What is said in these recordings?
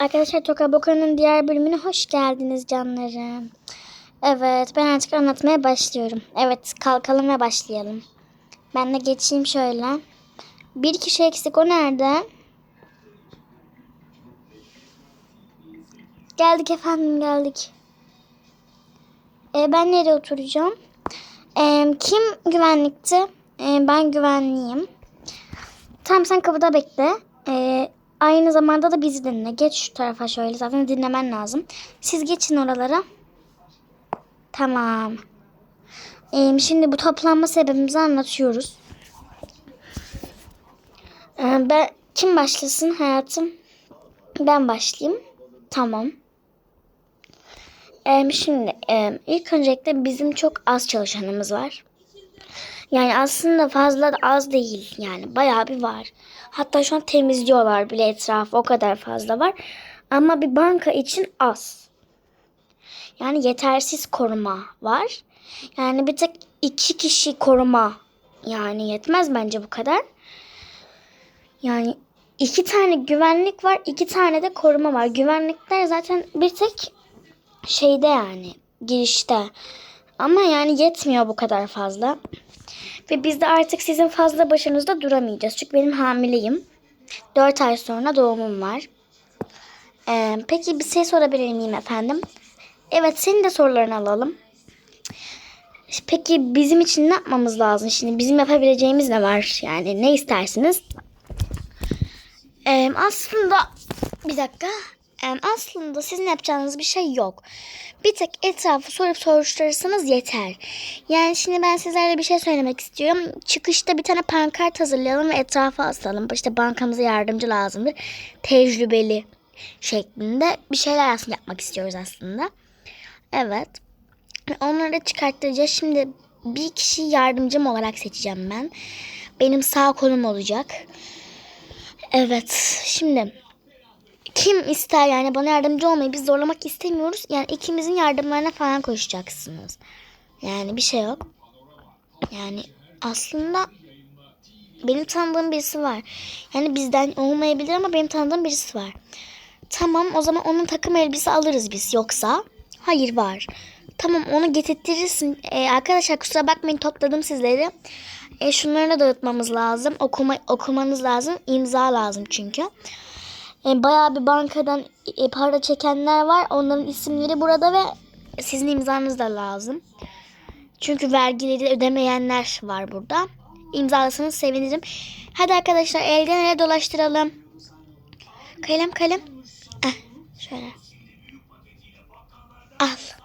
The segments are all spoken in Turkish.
Arkadaşlar Toka Boka'nın diğer bölümüne hoş geldiniz canlarım. Evet ben artık anlatmaya başlıyorum. Evet kalkalım ve başlayalım. Ben de geçeyim şöyle. Bir kişi eksik o nerede? Geldik efendim geldik. E, ben nereye oturacağım? E, kim güvenlikti? E, ben güvenliyim. Tamam sen kapıda bekle. Ee, aynı zamanda da bizi dinle. Geç şu tarafa şöyle. Zaten dinlemen lazım. Siz geçin oralara. Tamam. Ee, şimdi bu toplanma sebebimizi anlatıyoruz. Ee, ben kim başlasın hayatım? Ben başlayayım. Tamam. Ee, şimdi e, ilk öncelikle bizim çok az çalışanımız var. Yani aslında fazla da az değil yani bayağı bir var. Hatta şu an temizliyorlar bile etrafı o kadar fazla var. Ama bir banka için az. Yani yetersiz koruma var. Yani bir tek iki kişi koruma yani yetmez bence bu kadar. Yani iki tane güvenlik var, iki tane de koruma var. Güvenlikler zaten bir tek şeyde yani girişte. Ama yani yetmiyor bu kadar fazla. Ve biz de artık sizin fazla başınızda duramayacağız. Çünkü benim hamileyim. 4 ay sonra doğumum var. Ee, peki bir şey sorabilir miyim efendim? Evet senin de sorularını alalım. Peki bizim için ne yapmamız lazım? Şimdi bizim yapabileceğimiz ne var? Yani ne istersiniz? Ee, aslında bir dakika. Aslında sizin yapacağınız bir şey yok. Bir tek etrafı sorup soruşturursanız yeter. Yani şimdi ben sizlerle bir şey söylemek istiyorum. Çıkışta bir tane pankart hazırlayalım ve etrafa asalım. İşte bankamıza yardımcı lazımdır. Tecrübeli şeklinde bir şeyler aslında yapmak istiyoruz aslında. Evet. Onları da çıkarttıracağız. Şimdi bir kişi yardımcım olarak seçeceğim ben. Benim sağ kolum olacak. Evet. Şimdi kim ister yani bana yardımcı olmayı biz zorlamak istemiyoruz. Yani ikimizin yardımlarına falan koşacaksınız. Yani bir şey yok. Yani aslında benim tanıdığım birisi var. Yani bizden olmayabilir ama benim tanıdığım birisi var. Tamam o zaman onun takım elbise alırız biz yoksa. Hayır var. Tamam onu getirtirirsin. Ee, arkadaşlar kusura bakmayın topladım sizleri. E, şunları da dağıtmamız lazım. Okuma, okumanız lazım. İmza lazım çünkü. E, bayağı bir bankadan e, para çekenler var. Onların isimleri burada ve sizin imzanız da lazım. Çünkü vergileri ödemeyenler var burada. İmzalasanız sevinirim. Hadi arkadaşlar elden ele dolaştıralım. Kalem kalem. Ah, şöyle. Al.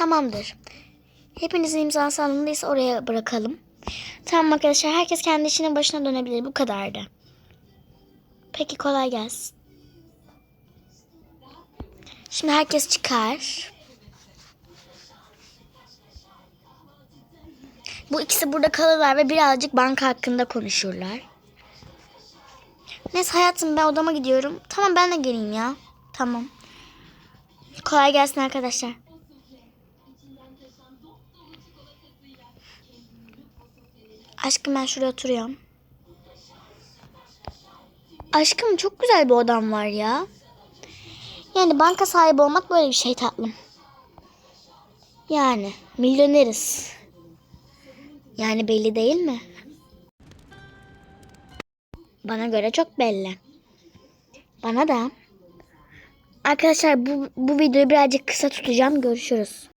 Tamamdır. Hepinizin imzası alındıysa oraya bırakalım. Tamam arkadaşlar herkes kendi işinin başına dönebilir. Bu kadardı. Peki kolay gelsin. Şimdi herkes çıkar. Bu ikisi burada kalırlar ve birazcık banka hakkında konuşurlar. Neyse hayatım ben odama gidiyorum. Tamam ben de geleyim ya. Tamam. Kolay gelsin arkadaşlar. Aşkım ben şuraya oturuyorum. Aşkım çok güzel bir odam var ya. Yani banka sahibi olmak böyle bir şey tatlım. Yani milyoneriz. Yani belli değil mi? Bana göre çok belli. Bana da. Arkadaşlar bu, bu videoyu birazcık kısa tutacağım. Görüşürüz.